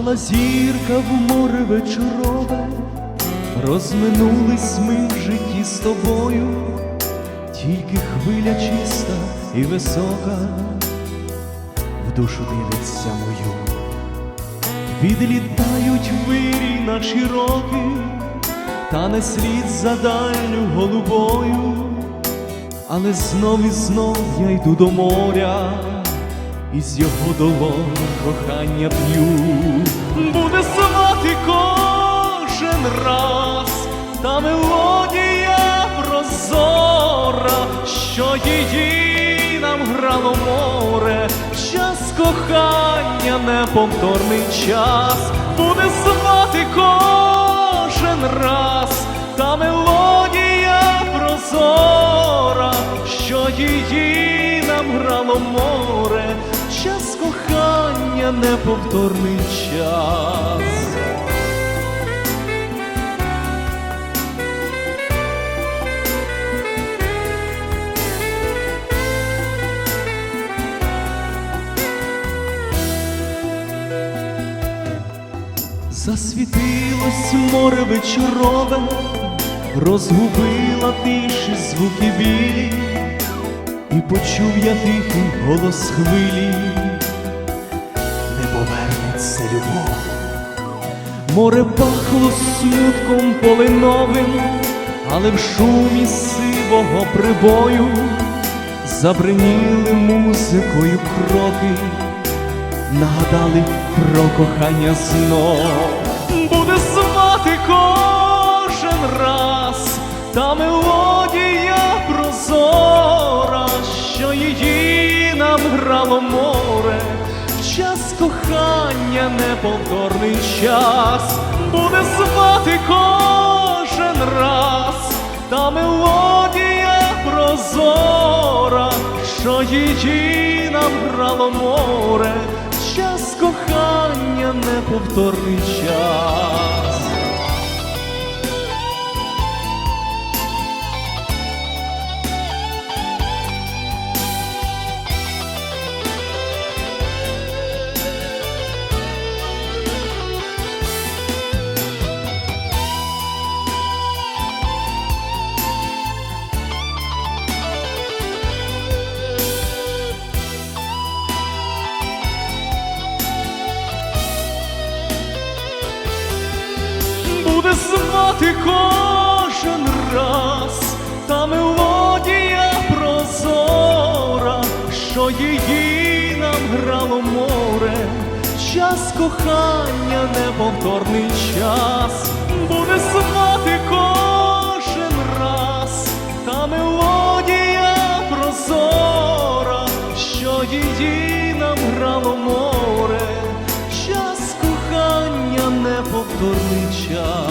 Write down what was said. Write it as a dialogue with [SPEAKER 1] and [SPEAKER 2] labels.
[SPEAKER 1] Впала зірка в море вечорове, розминулись ми в житті з тобою, тільки хвиля чиста і висока в душу дивиться мою. Відлітають вирій наші роки, та не слід за дальню голубою, але знов і знов я йду до моря, і з його долон кохання п'ю. Буде звати кожен раз та мелодія прозора, що її нам грало море, час кохання неповторний час, буде звати кожен раз та мелодія прозора, що її нам грало море, неповторний час. Засвітилось море вечорове, розгубила тиші звуки білі, і почув я тихий голос хвилі, повернеться любов. Море пахло смутком полиновим, але в шумі сивого прибою забриніли музикою кроки нагадали про кохання знов. Буде звати кожен раз та мелодія прозора, що її нам грало море, кохання неповторний час, буде звати кожен раз. Та мелодія прозора, що її нам грало море, час кохання неповторний час. співати кожен раз, та мелодія прозора, що її нам грало море, час кохання, неповторний час, буде спати кожен раз, та мелодія прозора, що її нам грало море. Неповторний час.